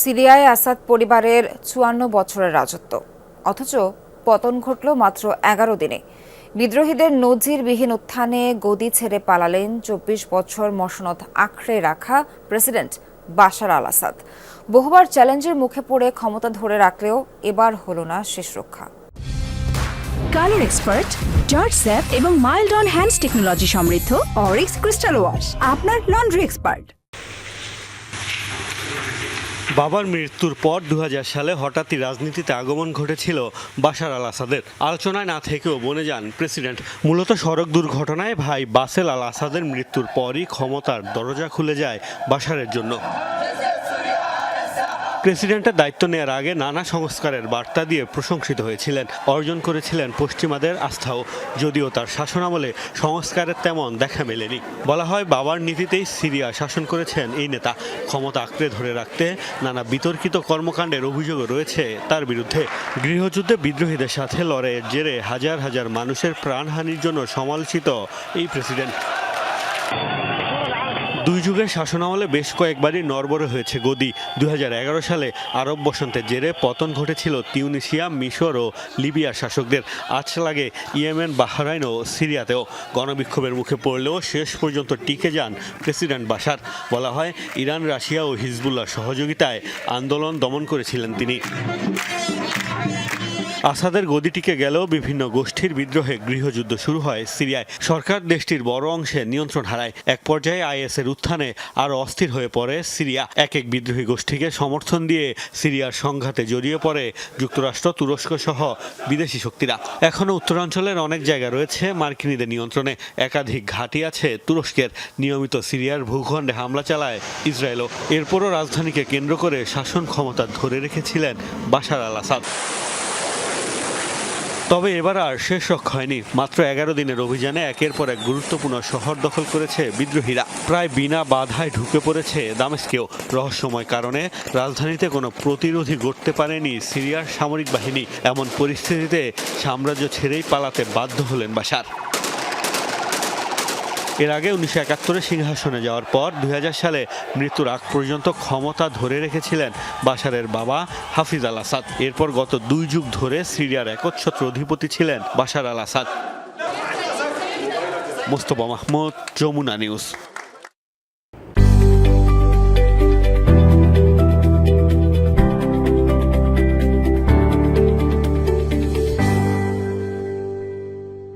সিরিয়ায় আসাদ পরিবারের চুয়ান্ন বছরের রাজত্ব। অথচ পতন ঘটল মাত্র এগারো দিনে। বিদ্রোহীদের নজিরবিহীন উত্থানে গদি ছেড়ে পালালেন চব্বিশ বছর মসনদ আঁকড়ে রাখা প্রেসিডেন্ট বাশার আল আসাদ। বহুবার চ্যালেঞ্জের মুখে পড়ে ক্ষমতা ধরে রাখলেও এবার হলো না শেষ রক্ষা। কালার এক্সপার্ট জর্জ স্যাপ এবং মাইল্ড অন হ্যান্ডস টেকনোলজি সমৃদ্ধ অরিক্স ক্রিস্টাল ওয়াশ, আপনার লন্ড্রি এক্সপার্ট। বাবার মৃত্যুর পর দু হাজার সালে হঠাৎই রাজনীতিতে আগমন ঘটেছিল বাসার আল আসাদের। আলোচনায় না থেকেও বনে যান প্রেসিডেন্ট। মূলত সড়ক দুর্ঘটনায় ভাই বাসেল আল আসাদের মৃত্যুর পরই ক্ষমতার দরজা খুলে যায় বাসারের জন্য। প্রেসিডেন্টের দায়িত্ব নেওয়ার আগে নানা সংস্কারের বার্তা দিয়ে প্রশংসিত হয়েছিলেন, অর্জন করেছিলেন পশ্চিমাদের আস্থাও, যদিও তার শাসনামলে সংস্কারের তেমন দেখা মেলেনি। বলা হয়, বাবার নীতিতেই সিরিয়া শাসন করেছেন এই নেতা। ক্ষমতা আঁকড়ে ধরে রাখতে নানা বিতর্কিত কর্মকাণ্ডের অভিযোগও রয়েছে তার বিরুদ্ধে। গৃহযুদ্ধে বিদ্রোহীদের সাথে লড়াইয়ের জেরে হাজার হাজার মানুষের প্রাণহানির জন্য সমালোচিত এই প্রেসিডেন্ট। দুই যুগের শাসনামলে বেশ কয়েকবারই নরবরে হয়েছে গদি। দুই হাজার এগারো সালে আরব বসন্তের জেরে পতন ঘটেছিল তিউনিশিয়া মিশর ও লিবিয়ার শাসকদের। আজ লাগে ইয়েমেন, বাহরাইন ও সিরিয়াতেও। গণবিক্ষোভের মুখে পড়লেও শেষ পর্যন্ত টিকে যান প্রেসিডেন্ট বাশার। বলা হয়, ইরান, রাশিয়া ও হিজবুল্লাহ সহযোগিতায় আন্দোলন দমন করেছিলেন তিনি। আসাদের গদিটিকে গেলেও বিভিন্ন গোষ্ঠীর বিদ্রোহে গৃহযুদ্ধ শুরু হয় সিরিয়ায়। সরকার দেশটির বড় অংশে নিয়ন্ত্রণ হারায়। এক পর্যায়ে আইএস এর উত্থানে আরও অস্থির হয়ে পড়ে সিরিয়া। এক এক বিদ্রোহী গোষ্ঠীকে সমর্থন দিয়ে সিরিয়ার সংঘাতে জড়িয়ে পড়ে যুক্তরাষ্ট্র, তুরস্ক সহ বিদেশি শক্তিরা। এখনও উত্তরাঞ্চলের অনেক জায়গা রয়েছে মার্কিনীদের নিয়ন্ত্রণে। একাধিক ঘাঁটি আছে তুরস্কের। নিয়মিত সিরিয়ার ভূখণ্ডে হামলা চালায় ইসরায়েলও। এরপরও রাজধানীকে কেন্দ্র করে শাসন ক্ষমতা ধরে রেখেছিলেন বাশার আল আসাদ তবে এবার আর শেষ রক্ষা হয়নি। মাত্র এগারো দিনের অভিযানে একের পর এক গুরুত্বপূর্ণ শহর দখল করেছে বিদ্রোহীরা। প্রায় বিনা বাধায় ঢুকে পড়েছে দামেস্কেও। রহস্যময় কারণে রাজধানীতে কোনো প্রতিরোধী গড়তে পারেনি সিরিয়ার সামরিক বাহিনী। এমন পরিস্থিতিতে সাম্রাজ্য ছেড়েই পালাতে বাধ্য হলেন বাশার। এর আগে উনিশশো একাত্তরে সিংহাসনে যাওয়ার পর দুই হাজার সালে মৃত্যুর আগ পর্যন্ত ক্ষমতা ধরে রেখেছিলেন বাশারের বাবা হাফিজ আল আসাদ। এরপর গত দুই যুগ ধরে সিরিয়ার একচ্ছত্র অধিপতি ছিলেন Bashar al Assad. Mostafa Mahmud, Jamuna news.